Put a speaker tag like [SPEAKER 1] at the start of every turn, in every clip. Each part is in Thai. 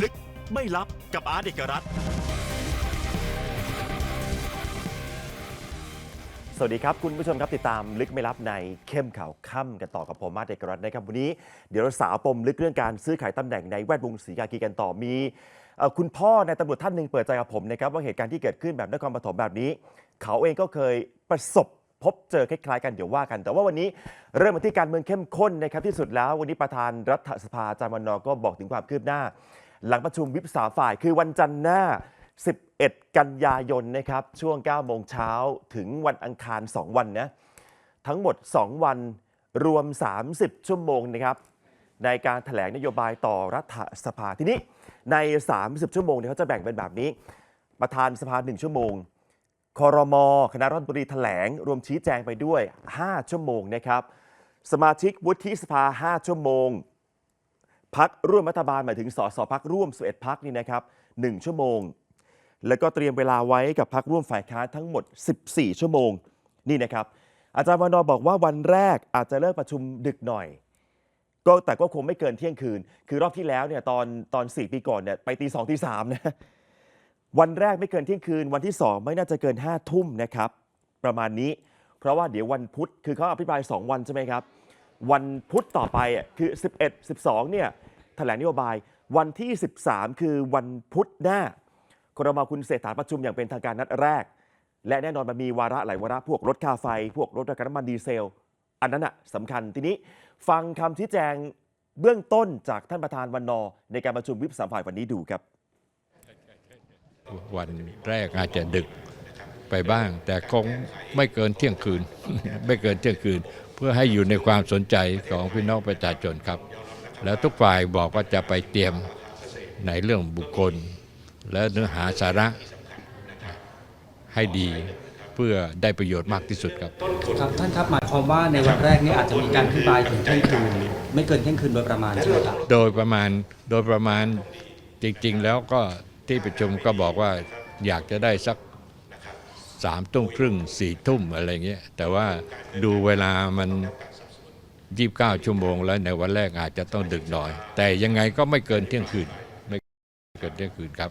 [SPEAKER 1] ลึกไม่ลับกับอาร์ตเอกรัตน์
[SPEAKER 2] สวัสดีครับ คุณผู้ชมครับติดตามลึกไม่ลับในเข้มข่าวค่ำกันต่อกับผมมาสเดกรัตน์นะครับวันนี้เดี๋ยวเราสาวปมลึกเรื่องการซื้อขายตำแหน่งในแวดวงศรีกากีกันต่อมีเอ่อคุณพ่อในตำรวจท่านหนึ่งเปิดใจกับผมนะครับว่าเหตุการณ์ที่เกิดขึ้นแบบนครปฐมแบบนี้ เขาเองก็เคยประสบพบเจอคล้ายๆกันเดี๋ยวว่ากัน แต่ว่าวันนี้เริ่มมาที่การเมืองเข้มข้นนะครับที่สุดแล้ว วันนี้ประธานรัฐสภาอาจารย์วันนอร์ก็บอกถึงความคืบหน้า หลังประชุมวิปสามฝ่ายคือวันจันทร์หน้า 11 กันยายนนะครับช่วง 9 โมงเช้าถึงวันอังคาร 2 วันนะทั้งหมด 2 วันรวม 30 ชั่วโมงนะครับในการถแถลงนโยบายต่อรัฐสภาทีนี้ใน 30 ชั่วโมงเนี่ยเขาจะแบ่งเป็นแบบนี้ ประธานสภา 1 ชั่วโมงคอรมอคณะรัฐมนตรีแถลง รวมชี้แจงไปด้วย 5 ชั่วโมงนะครับ สมาชิกวุฒิสภา 5 ชั่วโมง พักร่วมรัฐบาลหมายถึงสสพักร่วม11พักนี่นะครับ1ชั่วโมง แล้วก็เตรียมเวลาไว้กับพักร่วมฝ่ายค้านทั้งหมด 14 ชั่วโมงนี่นะครับ อาจารย์วันนอร์บอกว่าวันแรกอาจจะเลิกประชุมดึกหน่อย ก็แต่ก็คงไม่เกินเที่ยงคืน คือรอบที่แล้วเนี่ยตอนตอน4ปีก่อนเนี่ยไปตีสองตีสามนะวันแรกไม่เกินเที่ยงคืน วันที่ 2 ไม่น่าจะเกิน5ทุ่มนะครับ ประมาณนี้ เพราะว่าเดี๋ยววันพุธคือเขาอภิปราย 2 วันใช่ไหมครับ วันพุธต่อไปอะคือ 11 12เนี่ย แถลงนโยบายวันที่ 13 คือวันพุธหน้าครมคุณเศรษฐาประชุมอย่างเป็นทางการนัดแรก และแน่นอนมันมีวาระหลายวาระ พวกลดค่าไฟ พวกลดราคาน้ำมันดีเซล อันนั้นอะสำคัญทีนี้ฟังคำชี้แจงเบื้องต้นจากท่านประธานวันนอ ในการประชุมวิปสามฝ่ายวันนี้ดูครับ
[SPEAKER 3] วันแรกอาจจะดึกไปบ้าง แต่คงไม่เกินเที่ยงคืน ไม่เกินเที่ยงคืน เพื่อให้อยู่ในความสนใจของพี่น้องประชาชนครับ แล้วทุกฝ่ายบอกว่าจะไปเตรียมในเรื่องบุคคล และเนื้อหาสาระให้ดีเพื่อได้ประโยชน์มากที่สุดครับ
[SPEAKER 4] ครับท่านครับหมายความว่าในวันแรกนี่อาจจะมีการอธิบายถึงเที่ยงคืนไม่เกินเที่ยงคืนโดยประมาณใช่ไหมครับ
[SPEAKER 3] โดยประมาณโดยประมาณจริง ๆ แล้วก็ที่ประชุมก็บอกว่าอยากจะได้สักสามทุ่มครึ่งสี่ทุ่มอะไรเงี้ยแต่ว่าดูเวลามัน ยี่บเก้าชั่วโมงแล้วในวันแรกอาจจะต้องดึกหน่อย แต่ยังไงก็ไม่เกินเที่ยงคืน ไม่เกินเที่ยงคืนครับ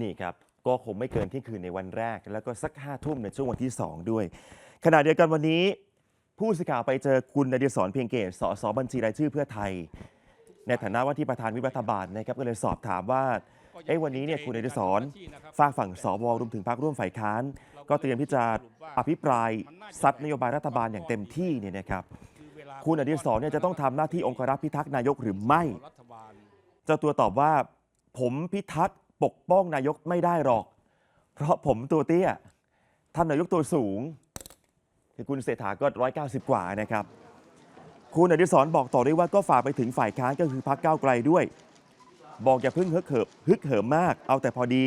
[SPEAKER 2] นี่ครับ ก็คงไม่เกินเที่ยงคืนในวันแรก แล้วก็สักห้าทุ่มในช่วงวันที่ 2 ด้วย ขณะเดียวกันวันนี้ ผู้สื่อข่าวไปเจอคุณนเดียสอนเพียงเกตสสบัญชีรายชื่อเพื่อไทย ในฐานะว่าที่ประธานวิปรัฐบาลนะครับก็เลยสอบถามว่าเอ้วันนี้เนี่ยคุณนเดียสอนฝากฝั่งสวรวมถึงพรรคร่วมฝ่ายค้าน ก็เตรียมที่จะอภิปรายซัดนโยบายรัฐบาลอย่างเต็มที่เนี่ยนะครับ คุณอดิศรเนี่ยจะต้องทำหน้าที่องครักษ์พิทักษ์นายกหรือไม่ เจ้าตัวตอบว่า ผมพิทักษ์ปกป้องนายกไม่ได้หรอก เพราะผมตัวเตี้ยท่านนายกตัวสูง คือคุณเศรษฐาก็ร้อยเก้าสิบกว่านะครับ คุณอดิศรบอกต่อด้วยว่าก็ฝากไปถึงฝ่ายค้านก็คือพรรคก้าวไกลด้วย บอกอย่าเพิ่งฮึกเหิมฮึกเหิมมาก เอาแต่พอดี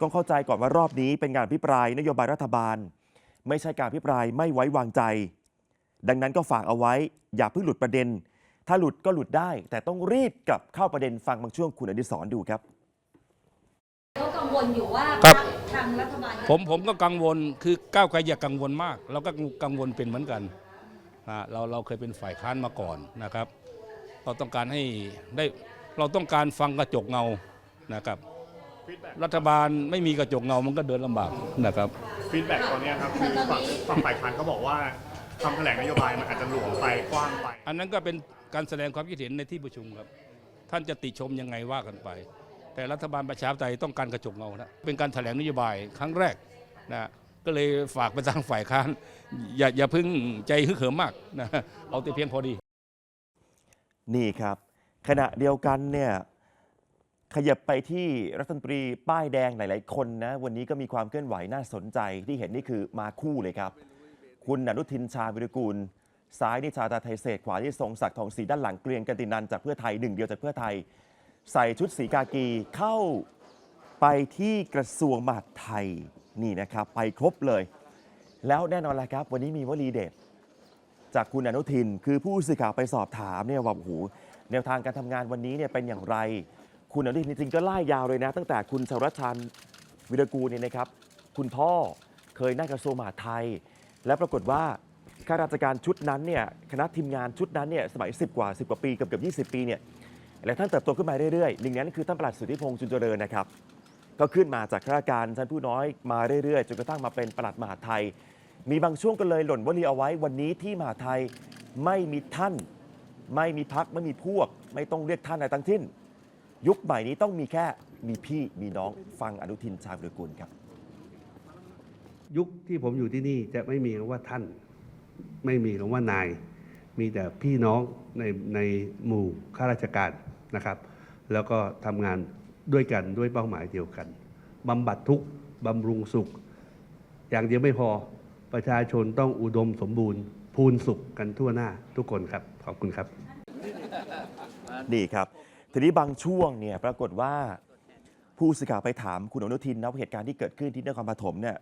[SPEAKER 2] ก็เข้าใจก่อนว่ารอบนี้เป็นการพิปรายนโยบายรัฐบาล ไม่ใช่การพิปรายไม่ไว้วางใจ ดังนั้นก็ฝากเอาไว้ อย่าเพิ่งหลุดประเด็น ถ้าหลุดก็หลุดได้ แต่ต้องรีบกลับเข้าประเด็นฟังบางช่วงคุณอดิศรดูครับ
[SPEAKER 5] ก็กังวลอยู่ว่า
[SPEAKER 6] ครับ
[SPEAKER 5] พรรคทางรัฐบาล
[SPEAKER 6] ผมผมก็กังวลคือก้าวไกลอย่ากังวลมาก เราก็กังวลเป็นเหมือนกันอ่าเราเราเคยเป็นฝ่ายค้านมาก่อนนะครับ เราต้องการให้ได้เราต้องการฟังกระจกเงานะครับ รัฐบาลไม่มีกระจกเงามันก็เดินลำบากนะครับ
[SPEAKER 7] ฟีดแบ็กตอนเนี้ยครับคือฝั่งฝั่งฝ่ายค้านเขาบอกว่า คำแถลงนโยบายมันอาจจะหลวมไปกว้างไป
[SPEAKER 6] อันนั้นก็เป็นการแสดงความคิดเห็นในที่ประชุมครับ ท่านจะติชมยังไงว่ากันไป แต่รัฐบาลประชาธิปไตยต้องการกระจกเงานะเป็นการแถลงนโยบายครั้งแรกนะก็เลยฝากไปทางฝ่ายค้าน อย่าอย่าเพึ่งใจฮึกเหิมมากนะเอาแต่เพียงพอดี
[SPEAKER 2] นี่ครับ ขณะเดียวกันเนี่ยขยับไปที่รัฐมนตรีป้ายแดงหลาย ๆ คนนะ วันนี้ก็มีความเคลื่อนไหวน่าสนใจที่เห็นนี่คือมาคู่เลยครับ คุณอนุทินชาวิรกูล ซ้ายนี่ชาตาไทยเศษขวาที่ทรงศักดิ์ทองศรีด้านหลังเกรียงกันตินันจากเพื่อไทยหนึ่งเดียวจากเพื่อไทย ใส่ชุดสีกากีเข้าไปที่กระทรวงมหาดไทยนี่นะครับ ไปครบเลย แล้วแน่นอนแหละครับ วันนี้มีวลีเด็ดจากคุณอนุทิน คือผู้สื่อข่าวไปสอบถามเนี่ยว่าโอ้โหแนวทางการทำงานวันนี้เนี่ยเป็นอย่างไร คุณอนุทินจริงๆก็ไล่ยาวเลยนะ ตั้งแต่คุณชวรัชชันวิรกูลเนี่ยนะครับ คุณพ่อเคยนั่งกระทรวงมหาดไทย และปรากฏว่าข้าราชการชุดนั้นเนี่ยคณะทีมงานชุดนั้นเนี่ยสมัย 10 กว่า 10 กว่าปีเกือบเกือบ20 ปีเนี่ยและท่านเติบโตขึ้นมาเรื่อยๆหนึ่งนั้นคือท่านประหลัดสุทธิพงษ์จุนเจริญนะครับก็ขึ้นมาจากข้าราชการชั้นผู้น้อยมาเรื่อยๆจนกระทั่งมาเป็นประหลัดมหาไทย มีบางช่วงก็เลยหล่นวลีเอาไว้ วันนี้ที่มหาไทยไม่มีท่าน ไม่มีพักไม่มีพวก ไม่ต้องเรียกท่านอะไรทั้งสิ้น ยุคใหม่นี้ต้องมีแค่มีพี่มีน้องฟังอนุทินชาญวิรุฬกุลครับ
[SPEAKER 8] ยุคที่ผมอยู่ที่นี่จะไม่มีคำว่าท่าน ไม่มีคำว่านาย มีแต่พี่น้องในในหมู่ข้าราชการนะครับ แล้วก็ทำงานด้วยกันด้วยเป้าหมายเดียวกันบำบัดทุกข์บำรุงสุข อย่างเดียวไม่พอประชาชนต้องอุดมสมบูรณ์ พูนสุขกันทั่วหน้าทุกคนครับ ขอบคุณครับ
[SPEAKER 2] นี่ครับ ทีนี้บางช่วงเนี่ยปรากฏว่าผู้สื่อข่าวไปถามคุณอนุทินนะเหตุการณ์ที่เกิดขึ้นที่นครปฐมเนี่ย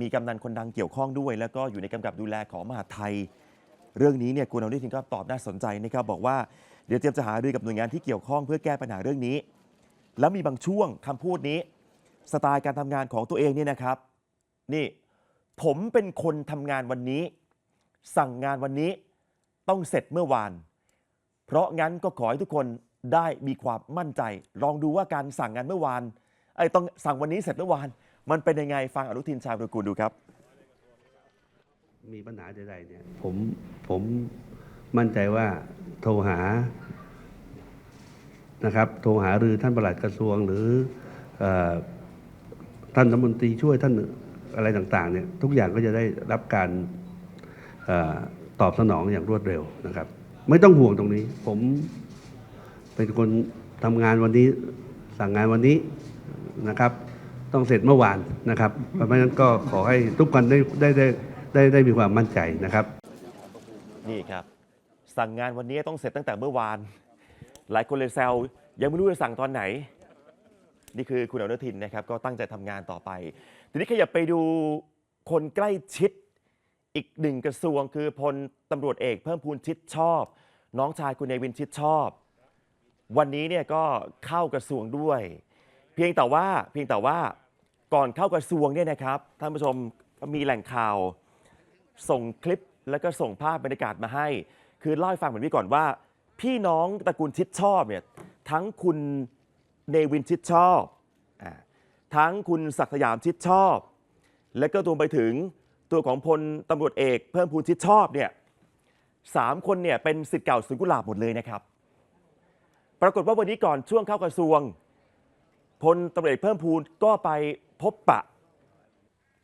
[SPEAKER 2] มีกำนันคนดังเกี่ยวข้องด้วย แล้วก็อยู่ในกำกับดูแลของมหาดไทย เรื่องนี้เนี่ยคุณอนุทินก็ตอบน่าสนใจนะครับบอกว่าเดี๋ยวเตรียมจะหารือกับหน่วยงานที่เกี่ยวข้องเพื่อแก้ปัญหาเรื่องนี้ แล้วมีบางช่วงคำพูดนี้ สไตล์การทำงานของตัวเองเนี่ยนะครับ นี่ผมเป็นคนทำงานวันนี้ สั่งงานวันนี้ต้องเสร็จเมื่อวาน เพราะงั้นก็ขอให้ทุกคนได้มีความมั่นใจ ลองดูว่าการสั่งงานเมื่อวานไอ้ต้องสั่งวันนี้เสร็จเมื่อวาน มันเป็นยังไงฟังอนุทินชาญวิรกูลดูครับ
[SPEAKER 8] มีปัญหาใดๆเนี่ยผมผมมั่นใจว่าโทรหานะครับ โทรหาหรือท่านประหลัดกระทรวงหรือเออท่านรัฐมนตรีช่วยท่านอะไรต่างๆเนี่ยทุกอย่างก็จะได้รับการเออตอบสนองอย่างรวดเร็วนะครับ ไม่ต้องห่วงตรงนี้ ผมเป็นคนทำงานวันนี้สั่งงานวันนี้นะครับ ต้องเสร็จเมื่อวานนะครับ เพราะฉะนั้นก็ขอให้ทุกคนได้ได้ได้ได้ได้มีความมั่นใจนะครับ
[SPEAKER 2] นี่ครับ สั่งงานวันนี้ต้องเสร็จตั้งแต่เมื่อวาน หลายคนเลยแซวยังไม่รู้จะสั่งตอนไหน นี่คือคุณอนุทินนะครับ ก็ตั้งใจทำงานต่อไป ทีนี้ขยับไปดูคนใกล้ชิดอีกหนึ่งกระทรวงคือพลตำรวจเอกเพิ่มพูนชิดชอบ น้องชายคุณเนวินชิดชอบ วันนี้เนี่ยก็เข้ากระทรวงด้วย เพียงแต่ว่าเพียงแต่ว่า ก่อนเข้ากระทรวงเนี่ยนะครับท่านผู้ชมมีแหล่งข่าว ส่งคลิปแล้วก็ส่งภาพบรรยากาศมาให้ คือเล่าให้ฟังแบบนี้ก่อนว่า พี่น้องตระกูลชิดชอบเนี่ยทั้งคุณเนวินชิดชอบอทั้งคุณศักสยามชิดชอบ และก็รวมไปถึงตัวของพลตำรวจเอก เพิ่มพูนชิดชอบเนี่ยสามคนเนี่ยเป็นสิทธิ์เก่าสุนกุหลาบหมดเลยนะครับ ปรากฏว่าวันนี้ก่อนช่วงเข้ากระทรวงพลตำรวจเอกเพิ่มพูนก็ไป พบปะ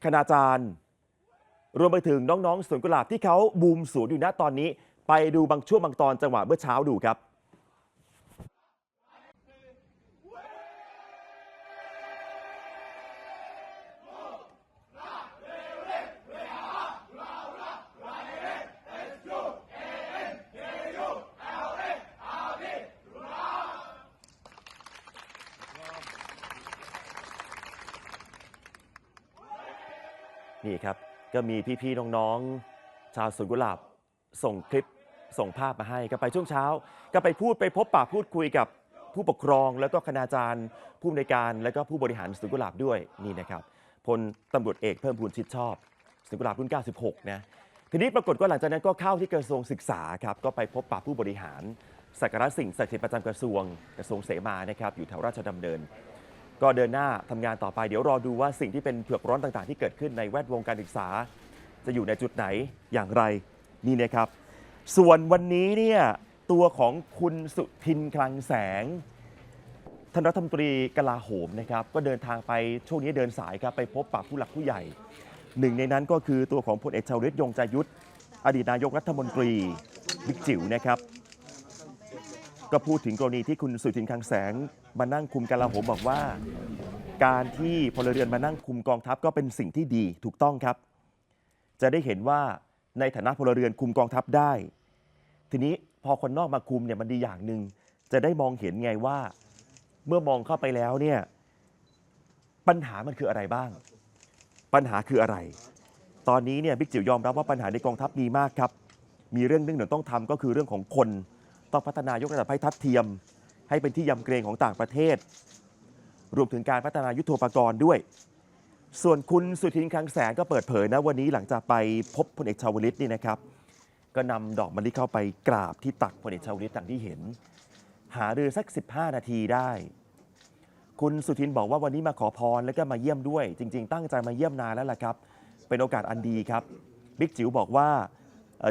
[SPEAKER 2] คณาจารย์ รวมไปถึงน้องๆสวนกุหลาบที่เขาบูมสูนอยู่ณตอนนี้ ไปดูบางช่วงบางตอนจังหวะเมื่อเช้าดูครับ นี่ครับ ก็มีพี่ๆน้องๆ ชาวสวนกุหลาบส่งคลิปส่งภาพมาให้ก็ไปช่วงเช้า ก็ไปพูดไปพบปะพูดคุยกับผู้ปกครองแล้วก็คณาจารย์ ผู้อำนวยการแล้วก็ผู้บริหารสวนกุหลาบด้วยนี่นะครับพลตำรวจเอกเพิ่มพูนชิดชอบสวนกุหลาบรุ่น 96 นะทีนี้ปรากฏว่าหลังจากนั้นก็เข้าที่กระทรวงศึกษาครับก็ไปพบปะผู้บริหารสักการะสิ่งศักดิ์สิทธิ์ประจำกระทรวงกระทรวงเสมานะครับอยู่แถวราชดำเนิน ก็เดินหน้าทำงานต่อไปเดี๋ยวรอดูว่าสิ่งที่เป็นเผือกร้อนต่างๆ ที่เกิดขึ้นในแวดวงการศึกษา จะอยู่ในจุดไหนอย่างไรนี่นะครับ ส่วนวันนี้เนี่ยตัวของคุณสุทินคลังแสงท่านรัฐมนตรีกลาโหมนะครับ ก็เดินทางไปช่วงนี้เดินสายครับไปพบปะผู้หลักผู้ใหญ่ หนึ่งในนั้นก็คือตัวของพลเอกชาวฤทธิ์ยงใจยุทธอดีตนายกรัฐมนตรีบิ๊กจิ๋วนะครับ ก็พูดถึงกรณีที่คุณสุทินคลังแสงมานั่งคุมกลาโหมบอกว่า การที่พลเรือนมานั่งคุมกองทัพก็เป็นสิ่งที่ดีถูกต้องครับ จะได้เห็นว่าในฐานะพลเรือนคุมกองทัพได้ ทีนี้พอคนนอกมาคุมเนี่ยมันดีอย่างหนึ่งจะได้มองเห็นไงว่า เมื่อมองเข้าไปแล้วเนี่ยปัญหามันคืออะไรบ้าง ปัญหาคืออะไร ตอนนี้เนี่ยบิ๊กจิ๋วยอมรับว่าปัญหาในกองทัพมีมากครับ มีเรื่องหนึงหนึ่งต้องทำก็คือเรื่องของคน ต้องพัฒนายกระดับให้ทัดเทียม ให้เป็นที่ยำเกรงของต่างประเทศ รวมถึงการพัฒนายุทโธปกรณ์ด้วย ส่วนคุณสุทินคลังแสงก็เปิดเผยนะวันนี้หลังจากไปพบพลเอกชาวลิตนี่นะครับ ก็นำดอกมะลิเข้าไปกราบที่ตักพลเอกชาวลิตดังที่เห็น หารือสัก 15 นาทีได้ คุณสุทินบอกว่าวันนี้มาขอพรแล้วก็มาเยี่ยมด้วย จริง ๆ ตั้งใจมาเยี่ยมนานแล้วล่ะครับ เป็นโอกาสอันดีครับบิ๊กจิ๋วบอกว่า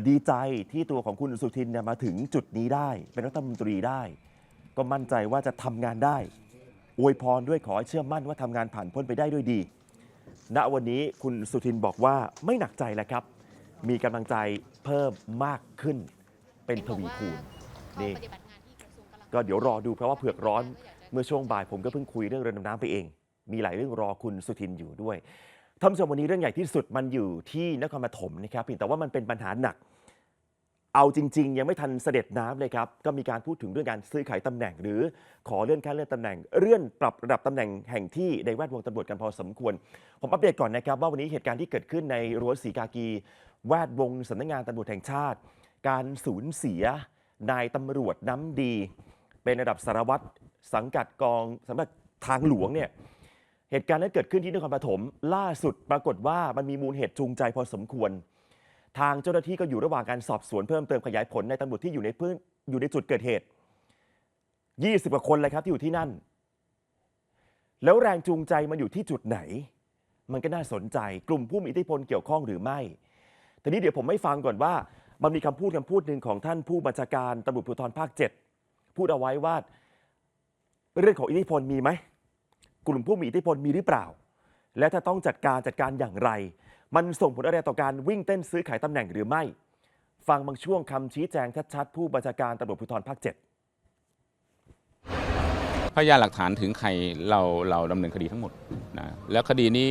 [SPEAKER 2] ดีใจที่ตัวของคุณสุทินเนี่ยมาถึงจุดนี้ได้ เป็นรัฐมนตรีได้ ก็มั่นใจว่าจะทำงานได้ อวยพรด้วยขอให้เชื่อมั่นว่าทำงานผ่านพ้นไปได้ด้วยดี ณวันนี้คุณสุทินบอกว่าไม่หนักใจแล้วครับ มีกำลังใจเพิ่มมากขึ้น เป็นทวีคูณนี่ก็เดี๋ยวรอดูเพราะว่าเผือกร้อนเมื่อช่วงบ่ายผมก็เพิ่งคุยเรื่องเรือดำน้ำไปเอง มีหลายเรื่องรอคุณสุทินอยู่ด้วย ท่านผู้ชมวันนี้เรื่องใหญ่ที่สุดมันอยู่ที่นครปฐมนะครับเพียงแต่ว่ามันเป็นปัญหาหนัก เอาจริง ๆ ยังไม่ทันเสด็จน้ำเลยครับ ก็มีการพูดถึงเรื่องการซื้อขายตำแหน่ง หรือขอเลื่อนขั้นเลื่อนตำแหน่ง เลื่อนปรับระดับตำแหน่งแห่งที่ในแวดวงตำรวจกันพอสมควร ผมอัปเดตก่อนนะครับว่าวันนี้เหตุการณ์ที่เกิดขึ้นในรั้วสีกากี แวดวงสำนักงานตำรวจแห่งชาติ การสูญเสียนายตำรวจน้ำดี เป็นระดับสารวัตรสังกัดกองสำนักทางหลวงเนี่ย เหตุการณ์นั้นเกิดขึ้นที่นครปฐมล่าสุดปรากฏว่ามันมีมูลเหตุจูงใจพอสมควร ทางเจ้าหน้าที่ก็อยู่ระหว่างการสอบสวนเพิ่มเติมขยายผลในตำรวจที่อยู่ในพื้นอยู่ในจุดเกิดเหตุ 20 กว่าคนเลยครับที่อยู่ที่นั่น แล้วแรงจูงใจมันอยู่ที่จุดไหน มันก็น่าสนใจกลุ่มผู้มีอิทธิพลเกี่ยวข้องหรือไม่ทีนี้เดี๋ยวผมไม่ฟังก่อนว่า มันมีคำพูดคำพูดหนึ่งของท่านผู้บัญชาการตำรวจภูธรภาค 7 พูดเอาไว้ว่า เรื่องของอิทธิพลมีไหม กลุ่มผู้มีอิทธิพลมีหรือเปล่า และถ้าต้องจัดการจัดการอย่างไร มันส่งผลอะไรต่อการวิ่งเต้นซื้อขายตำแหน่งหรือไม่ ฟังบางช่วงคำชี้แจงชัดๆผู้บัญชาการตำรวจภูธรภาค7
[SPEAKER 9] พยานหลักฐานถึงใครเราเราดำเนินคดีทั้งหมดนะแล้วคดีนี้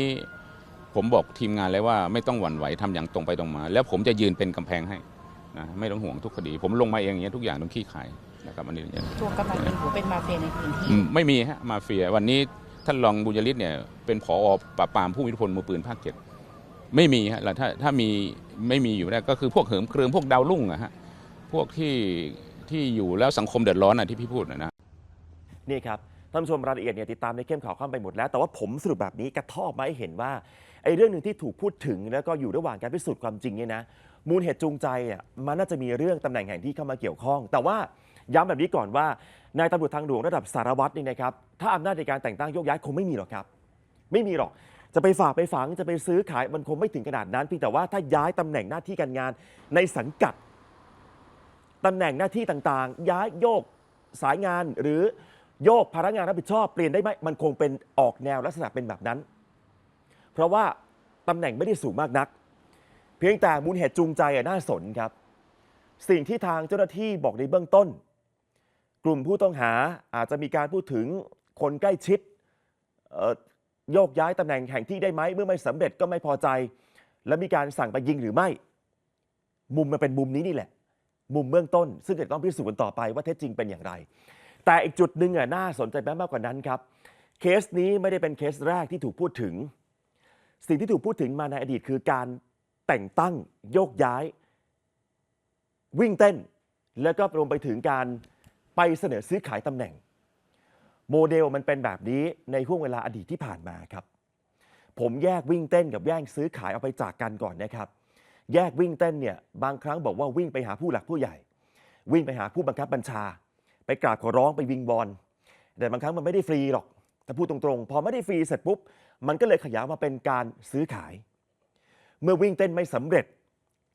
[SPEAKER 9] ผมบอกทีมงานเลยว่าไม่ต้องหวั่นไหวทำอย่างตรงไปตรงมา แล้วผมจะยืนเป็นกำแพงให้นะไม่ต้องห่วงทุกคดี ผมลงมาเองอย่างเงี้ยทุกอย่างต้องขี้ขายนะครับอันนี้เนี่ย
[SPEAKER 10] ตัวกำลังเองถือเป็นมาเฟียในพื้นที่
[SPEAKER 9] อืมไม่มีฮะมาเฟียวันนี้ ท่านรองบุญยริศเนี่ยเป็นผอปราบปรามผู้มีอิทธิพลมือปืนภาคเจ็ดไม่มีฮะแล้วถ้าถ้ามีไม่มีอยู่ได้ก็คือพวกเหิมเกริมพวกดาวรุ่งอะฮะพวกที่ที่อยู่แล้วสังคมเดือดร้อนอะที่พี่พูดนะนะ
[SPEAKER 2] นี่ครับท่านผู้ชมรายละเอียดเนี่ยติดตามในเข้มข่าวข้ามไปหมดแล้ว แต่ว่าผมสรุปแบบนี้กระทอบมาให้เห็นว่าไอ้เรื่องหนึ่งที่ถูกพูดถึงแล้วก็อยู่ระหว่างการพิสูจน์ความจริงเนี่ยนะมูลเหตุจูงใจอะมันน่าจะมีเรื่องตำแหน่งแห่งที่เข้ามาเกี่ยวข้อง แต่ว่า ย้ำแบบนี้ก่อนว่านายตำรวจทางหลวงระดับสารวัตรนี่นะครับถ้าอำนาจในการแต่งตั้งโยกย้ายคงไม่มีหรอกครับ ไม่มีหรอกจะไปฝากไปฝังจะไปซื้อขายมันคงไม่ถึงขนาดนั้นเพียงแต่ว่าถ้าย้ายตำแหน่งหน้าที่การงานในสังกัดตำแหน่งหน้าที่ต่างๆ ย้ายโยกสายงานหรือโยกพนักงานรับผิดชอบเปลี่ยนได้ไหมมันคงเป็นออกแนวลักษณะเป็นแบบนั้น เพราะว่าตำแหน่งไม่ได้สูงมากนัก เพียงแต่มูลเหตุจูงใจน่าสนครับ สิ่งที่ทางเจ้าหน้าที่บอกในเบื้องต้น กลุ่มผู้ต้องหาอาจจะมีการพูดถึงคนใกล้ชิดโยกย้ายตำแหน่งแห่งที่ได้ไหมเมื่อไม่สำเร็จก็ไม่พอใจ และมีการสั่งไปยิงหรือไม่ มุมมันเป็นมุมนี้นี่แหละ มุมเบื้องต้น ซึ่งจะต้องพิสูจน์กันต่อไปว่าเท็จจริงเป็นอย่างไร แต่อีกจุดหนึ่งอะน่าสนใจมากกว่านั้นครับเคสนี้ไม่ได้เป็นเคสแรกที่ถูกพูดถึง สิ่งที่ถูกพูดถึงมาในอดีตคือการแต่งตั้งโยกย้าย วิ่งเต้น แล้วก็รวมไปถึงการ ไปเสนอซื้อขายตำแหน่ง โมเดลมันเป็นแบบนี้ในห่วงเวลาอดีตที่ผ่านมาครับ ผมแยกวิ่งเต้นกับแย่งซื้อขายเอาไปจากกันก่อนนะครับ แยกวิ่งเต้นเนี่ยบางครั้งบอกว่าวิ่งไปหาผู้หลักผู้ใหญ่ วิ่งไปหาผู้บังคับบัญชา ไปกราบขอร้องไปวิงบอลแต่บางครั้งมันไม่ได้ฟรีหรอกแต่พูดตรงๆ พอไม่ได้ฟรีเสร็จปุ๊บ มันก็เลยขยายมาเป็นการซื้อขาย เมื่อวิ่งเต้นไม่สำเร็จ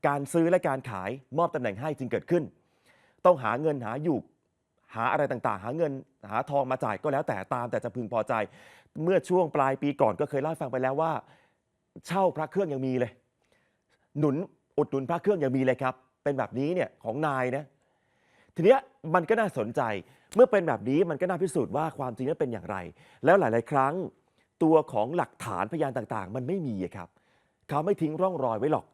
[SPEAKER 2] การซื้อและการขายมอบตำแหน่งให้จึงเกิดขึ้น ต้องหาเงินหาอยู่ หาอะไรต่างๆ หาเงินหาทองมาจ่ายก็แล้วแต่ตามแต่จะพึงพอใจ เมื่อช่วงปลายปีก่อนก็เคยเล่าให้ฟังไปแล้วว่า เช่าพระเครื่องยังมีเลย หนุนอุดหนุนพระเครื่องยังมีเลยครับ เป็นแบบนี้เนี่ยของนายนะทีเนี้ยมันก็น่าสนใจ เมื่อเป็นแบบนี้มันก็น่าพิสูจน์ว่าความจริงนั้นเป็นอย่างไร แล้วหลาย ๆ ครั้ง ตัวของหลักฐานพยานต่างๆ มันไม่มีครับ เขาไม่ทิ้งร่องรอยไว้หรอก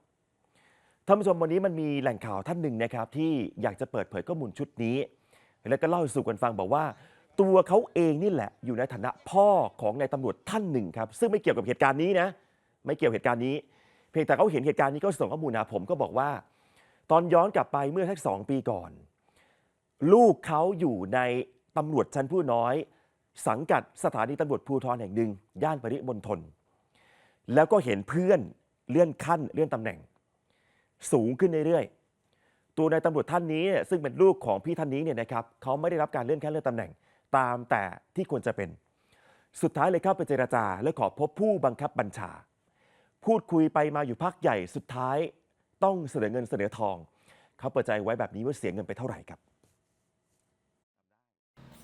[SPEAKER 2] ท่านผู้ชมวันนี้มันมีแหล่งข่าวท่านหนึ่งนะครับ ที่อยากจะเปิดเผยข้อมูลชุดนี้ แล้วก็เล่าสู่กันฟังบอกว่า ตัวเขาเองนี่แหละ อยู่ในฐานะพ่อของนายตำรวจท่านหนึ่งครับ ซึ่งไม่เกี่ยวกับเหตุการณ์นี้นะ ไม่เกี่ยวเหตุการณ์นี้ เพียงแต่เขาเห็นเหตุการณ์นี้ก็ส่งข้อมูลมาผมก็บอกว่า ตอนย้อนกลับไปเมื่อสักสองปีก่อน ลูกเขาอยู่ในตำรวจชั้นผู้น้อย สังกัดสถานีตำรวจภูธรแห่งหนึ่งย่านปริมณฑลแล้วก็เห็นเพื่อนเลื่อนขั้นเลื่อนตำแหน่ง สูงขึ้นเรื่อยๆ ตัวนายตำรวจท่านนี้เนี่ยซึ่งเป็นลูกของพี่ท่านนี้เนี่ยนะครับเขาไม่ได้รับการเลื่อนขั้นเลื่อนตำแหน่งตามแต่ที่ควรจะเป็น สุดท้ายเลยเข้าไปเจรจา และขอพบผู้บังคับบัญชา พูดคุยไปมาอยู่พักใหญ่สุดท้ายต้องเสนอเงินเสนอทอง เขาเปิดใจไว้แบบนี้ว่าเสียเงินไปเท่าไหร่ครับ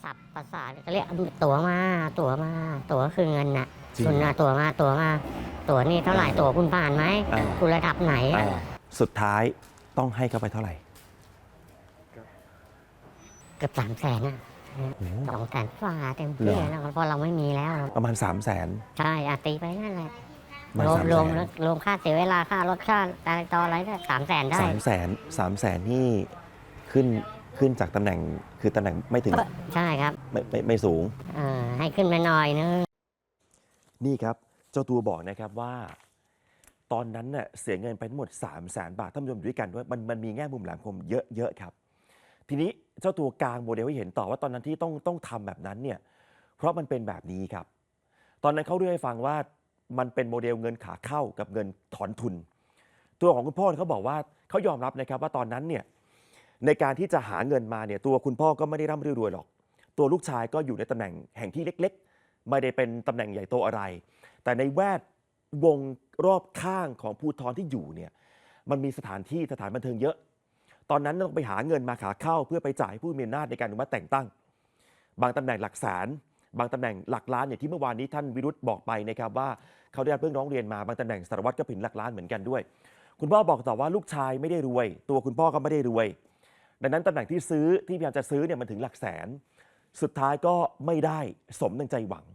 [SPEAKER 11] สับภาษาเขาเรียกตั๋วมา ตั๋วมา ตั๋วคือเงินน่ะ
[SPEAKER 2] จริง
[SPEAKER 11] คุณน่ะตั๋วมาตั๋วมาตั๋วนี่เท่าไหร่ตั๋วคุณผ่านไหม
[SPEAKER 2] อ่า
[SPEAKER 11] คุณระดับไหน
[SPEAKER 2] สุดท้ายต้องให้เขาไปเท่าไหร่
[SPEAKER 11] เกือบสามแสนอะสองแสนฝ่าเต็ม
[SPEAKER 2] เหร
[SPEAKER 11] ที่
[SPEAKER 2] อ
[SPEAKER 11] แล้วเพราะเราไม่มีแล้ว
[SPEAKER 2] ประมาณ 3 0 0 0 0น
[SPEAKER 11] ใช่อาตีไปนั่นแหละ
[SPEAKER 2] มาร
[SPEAKER 11] วม
[SPEAKER 2] สาม
[SPEAKER 11] รวม
[SPEAKER 2] แสน
[SPEAKER 11] รวมค่าเสียเวลาค่ารถค่าอะไรต่ออะไรได้สามแสนได้
[SPEAKER 2] สามแสนสามแสนนี่ขึ้นขึ้นจากตำแหน่งคือตำแหน่งไม่ถึง
[SPEAKER 11] ใช่ครับ
[SPEAKER 2] ไม่ไม่ไม่สูง
[SPEAKER 11] เออให้ขึ้นมาหน่อยนึง
[SPEAKER 2] นี่ครับ เจ้าตัวบอกนะครับว่า ตอนนั้นเน่ะเสียเงินไปทั้งหมด3 0 0แสนบาทท่านผู้ชมอยู่ด้วยกันด้วยมันมันมีแง่มุมแหลมคมเยอะๆครับ ทีนี้ เจ้าตัวกลางโมเดลให้เห็นต่อว่าตอนนั้นที่ต้องต้องทำแบบนั้นเนี่ยเพราะมันเป็นแบบนี้ครับ ตอนนั้นเขาเรียกให้ฟังว่ามันเป็นโมเดลเงินขาเข้ากับเงินถอนทุน ตัวของคุณพ่อเขาบอกว่าเขายอมรับนะครับว่าตอนนั้นเนี่ยในการที่จะหาเงินมาเนี่ยตัวคุณพ่อก็ไม่ได้ร่ำรวยหรอก ตัวลูกชายก็อยู่ในตำแหน่งแห่งที่เล็ก ๆ ไม่ได้เป็นตำแหน่งใหญ่โตอะไร แต่ในแวดวงรอบข้างของภูทรที่อยู่เนี่ยมันมีสถานที่สถานบันเทิงเยอะ ตอนนั้นต้องไปหาเงินมาขาเข้า เพื่อไปจ่ายผู้มีอำนาจในการอนุมัติแต่งตั้ง บางตำแหน่งหลักแสน บางตำแหน่งหลักล้านอย่างที่เมื่อวานนี้ท่านวิรุธบอกไปนะครับว่าเขาได้รับเรื่องร้องเรียนมาบางตำแหน่งสารวัตรก็ผินหลักล้านเหมือนกันด้วย คุณพ่อบอกต่อว่าลูกชายไม่ได้รวย ตัวคุณพ่อก็ไม่ได้รวย ดังนั้นตำแหน่งที่ซื้อที่พยายามจะซื้อเนี่ยมันถึงหลักแสน สุดท้ายก็ไม่ได้สมดังใจหวัง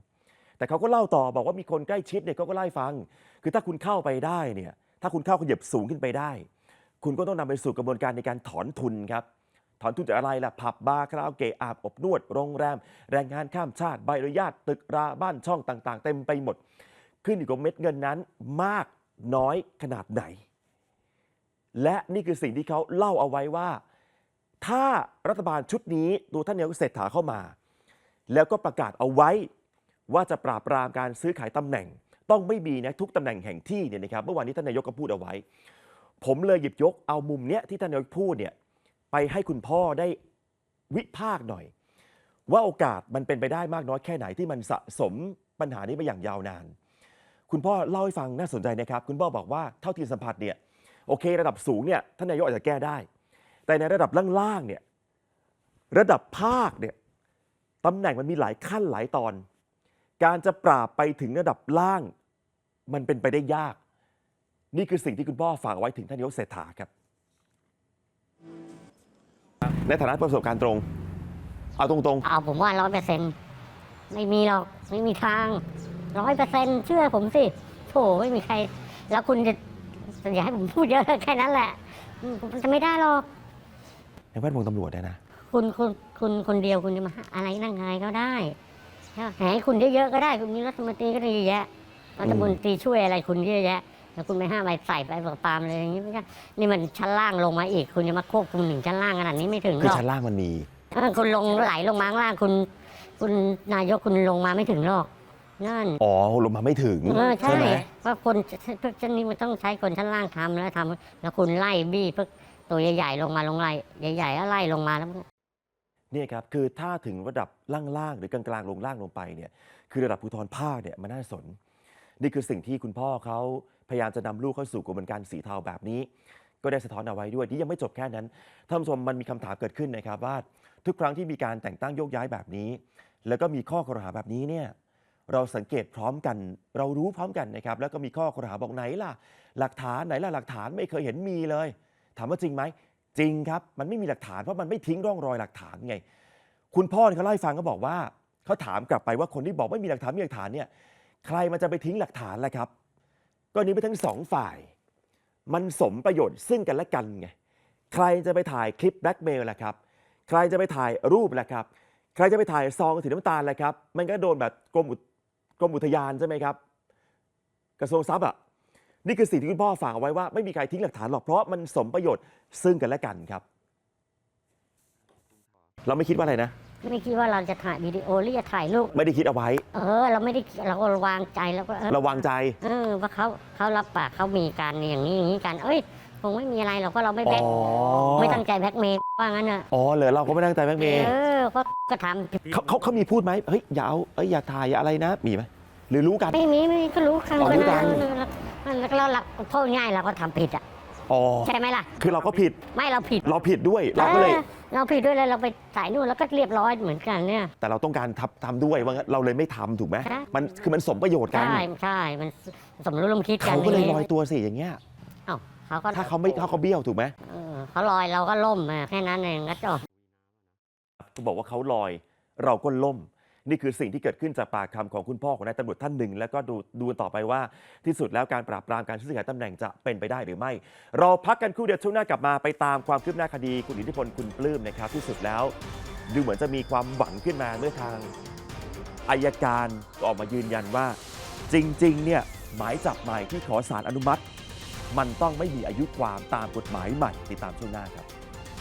[SPEAKER 2] แต่เขาก็เล่าต่อบอกว่ามีคนใกล้ชิดเนี่ยเขาก็เล่ฟัง คือถ้าคุณเข้าไปได้เนี่ยถ้าคุณเข้าขยับสูงขึ้นไปได้ คุณก็ต้องนำไปสู่กระบวนการในการถอนทุนครับ ถอนทุนจากอะไรล่ะ ผับบาร์คาราโอเกะอาบอบนวด โรงแรม แรงงานข้ามชาติใบอนุญาต ตึกราบ้านช่องต่างๆ เต็มไปหมด ขึ้นอยู่กับเม็ดเงินนั้นมากน้อยขนาดไหน และนี่คือสิ่งที่เขาเล่าเอาไว้ว่า ถ้ารัฐบาลชุดนี้ตัวท่านนายกเศรษฐาเข้ามา แล้วก็ประกาศเอาไว้ว่าจะปราบปรามการซื้อขายตำแหน่ง ต้องไม่มีนะทุกตำแหน่งแห่งที่เนี่ยนะครับเมื่อวานนี้ท่านนายกก็พูดเอาไว้ ผมเลยหยิบยกเอามุมเนี้ยที่ท่านนายกพูดเนี่ยไปให้คุณพ่อได้วิพากษ์หน่อย ว่าโอกาสมันเป็นไปได้มากน้อยแค่ไหนที่มันสะสมปัญหานี้มาอย่างยาวนาน คุณพ่อเล่าให้ฟังน่าสนใจนะครับ คุณพ่อบอกว่าเท่าที่สัมผัสเนี่ยโอเค ระดับสูงเนี่ยท่านนายกอาจจะแก้ได้ แต่ในระดับล่างๆเนี่ยระดับภาคเนี่ยตำแหน่งมันมีหลายขั้นหลายตอน การจะปราบไปถึงระดับล่าง มันเป็นไปได้ยาก นี่คือสิ่งที่คุณพ่อฝากเอาไว้ถึงท่านนายกเศรษฐาครับ ในฐานะประสบการณ์ตรง เอาตรง
[SPEAKER 11] เอาผมว่าร้อยเปอร์เซ็นต์ไม่มีหรอก ไม่มีทางร้อยเปอร์เซ็นต์เชื่อผมสิโถไม่มีใคร แล้วคุณจะอย่าให้ผมพูดเยอะแค่นั้นแหละอืมมันจะไม่ได้หรอก
[SPEAKER 2] ๆ ในแวดวงตำรวจเนี่ยนะ
[SPEAKER 11] คุณคุณคุณคนเดียวคุณจะมาอะไรนั่งไงก็ได้ใช่ปะให้คุณเยอะๆก็ได้ คุณมีรัฐมนตรีก็ดีแยะรัฐมนตรีช่วยอะไรคุณเยอะแยะ แล้วคุณไม่ห้ามไปใส่ไปปรามเลยอย่างนี้ไม่ใช่นี่มันชั้นล่างลงมาอีก คุณจะมาควบคุมถึงชั้นล่างขนาดนี้ไม่ถึงห
[SPEAKER 2] คือ
[SPEAKER 11] รอก
[SPEAKER 2] ชั้นล่างมันมี
[SPEAKER 11] เออคุณลงไหลลงมาข้างล่างคุณ คุณนายกคุณลงมาไม่ถึงหรอกนั่น
[SPEAKER 2] อ๋อลงมาไม่ถึง
[SPEAKER 11] เออใช่
[SPEAKER 2] ไหม
[SPEAKER 11] เพราะคนพวกชั้นนี้มันต้องใช้คนชั้นล่างทำแล้วทำแล้วคุณไล่บี้พวกตัวใหญ่ๆลงมาลงไล่ใหญ่ๆแล้วไล่ลงมาแล้ว
[SPEAKER 2] เนี่ยครับคือถ้าถึงระดับล่างๆหรือกลางๆลงล่างลงไปเนี่ยคือระดับภูธรภาคเนี่ยมันน่าสน นี่คือสิ่งที่คุณพ่อเขา พยายามจะนำลูกเข้าสู่กระบวนการสีเทาแบบนี้ ก็ได้สะท้อนเอาไว้ด้วยที่ยังไม่จบแค่นั้นท่านผู้ชมมันมีคำถามเกิดขึ้นนะครับว่า ทุกครั้งที่มีการแต่งตั้งโยกย้ายแบบนี้ แล้วก็มีข้อกล่าวหาแบบนี้เนี่ยเราสังเกตพร้อมกัน เรารู้พร้อมกันนะครับ แล้วก็มีข้อกล่าวหาบอกไหนล่ะ หลักฐานไหนล่ะหลักฐานไม่เคยเห็นมีเลย ถามว่าจริงไหมจริงครับ มันไม่มีหลักฐานเพราะมันไม่ทิ้งร่องรอยหลักฐานไง คุณพ่อเนี่เขาเล่าให้ฟังเขาบอกว่าเขาถามกลับไปว่าคนที่บอกไม่มีหลักฐานไม่มีหลักฐานเนี่ยใครมันจะไปทิ้งหลักฐานล่ะครับ ก็นี้ไปทั้งสองฝ่าย มันสมประโยชน์ซึ่งกันและกันไงใครจะไปถ่ายคลิปแบล็กเมลล่ะครับ ใครจะไปถ่ายรูปล่ะครับ ใครจะไปถ่ายซองสีน้ำตาลล่ะครับ มันก็โดนแบบกรมอุกรมอุทยานใช่ไหมครับ กระทรวงทรัพย์อะนี่คือสิ่งที่คุณพ่อฝากเอาไว้ว่าไม่มีใครทิ้งหลักฐานหรอกเพราะมันสมประโยชน์ซึ่งกันและกันครับ เราไม่คิดว่าอะไรนะ
[SPEAKER 11] ไม่คิดว่าเราจะถ่ายวิดีโอหรือจะถ่ายรูป
[SPEAKER 2] ไม่ได้คิดเอาไว้
[SPEAKER 11] เออ เราไม่ได้เราก็วางใจแล้วก็เออ
[SPEAKER 2] ระวังใจ
[SPEAKER 11] เออว่าเขาเขารับปากเขามีการอย่างนี้อย่างนี้กัน เอ้ยคงไม่มีอะไรหรอกเพราะเราไม่
[SPEAKER 2] อ๋
[SPEAKER 11] แบ็
[SPEAKER 2] อ
[SPEAKER 11] คไม่ตั้งใจแบ็คเมย์ว่างั้นอะ
[SPEAKER 2] อ๋อเหรอเราก็ไม่ตั้งใจแบ็กเมย์
[SPEAKER 11] เออก็ก็ท
[SPEAKER 2] เขาเขาเขามีพูดไหมเฮ้ยอย่าเอาเอ้ยอย่าถ่ายอย่าอะไรนะมีไหมหรือรู้กันำ
[SPEAKER 11] ไม่มีไม่มีก็รู้ครั้ง
[SPEAKER 2] อ๋อรู้
[SPEAKER 11] ก็
[SPEAKER 2] กัน
[SPEAKER 11] แล้วเราหลักโทษง่ายเราก็ทำผิดอะ
[SPEAKER 2] อ๋อ
[SPEAKER 11] ใช่ไหมล่ะ
[SPEAKER 2] คือเราก็ผิด
[SPEAKER 11] ไม่เราผิด
[SPEAKER 2] เราผิดด้วย เราก็เลย
[SPEAKER 11] ออ เราผิดด้วยเลยเราไปสายนู่นแล้วก็เรียบร้อยเหมือนกันเนี่ย
[SPEAKER 2] แต่เราต้องการทำทำด้วยว่างั้นเราเลยไม่ทำถูกไหม
[SPEAKER 11] ใช่
[SPEAKER 2] มันคือมันสมประโยชน์กัน
[SPEAKER 11] ใช่ใช่มันสมรู้ร่วมคิดกัน
[SPEAKER 2] เขาก็เลยลอยตัวสิอย่างเงี้ย
[SPEAKER 11] เอ้าเขาก็
[SPEAKER 2] ถ้าเขาไม่ถ้าเขาเบี้ยวถูกไหม
[SPEAKER 11] เออเขาลอยเราก็ล่มอะแค่นั้นเองก็จบ
[SPEAKER 2] เขาบอกว่าเขาลอย เราก็ล่ม นี่คือสิ่งที่เกิดขึ้นจากปากคำของคุณพ่อของนายตำรวจท่านหนึ่ง แล้วก็ดูดูต่อไปว่าที่สุดแล้วการปราบปรามการซื้อขายตำแหน่งจะเป็นไปได้หรือไม่ เราพักกันครู่เดียวช่วงหน้ากลับมาไปตามความคืบหน้าคดีคุณอิทธิพลคุณปลื้มนะครับที่สุดแล้ว ดูเหมือนจะมีความหวังขึ้นมาเมื่อทางอายการก็ออกมายืนยันว่า จริงๆเนี่ยหมายจับใหม่ที่ขอสารอนุมัติ มันต้องไม่มีอายุความตามกฎหมายใหม่ติดตามช่วงหน้าครับ